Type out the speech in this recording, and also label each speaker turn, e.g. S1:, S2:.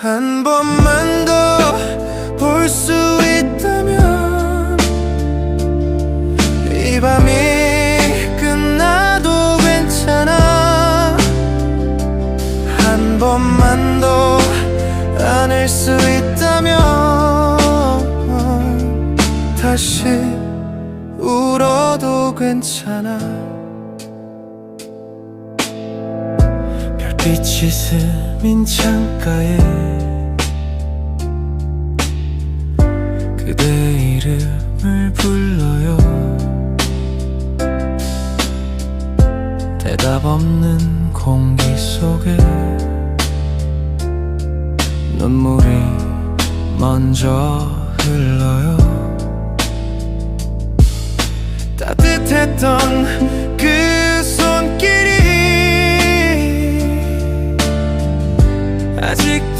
S1: 한 번만 더 볼 수 있다면 이 밤이 끝나도 괜찮아. 한 번만 더 안을 수 있다면 다시 울어도 괜찮아 빛이 스민 창가에 그대 이름을 불러요. 대답 없는 공기 속에 눈물이 먼저 흘러요. 따뜻했던 아직도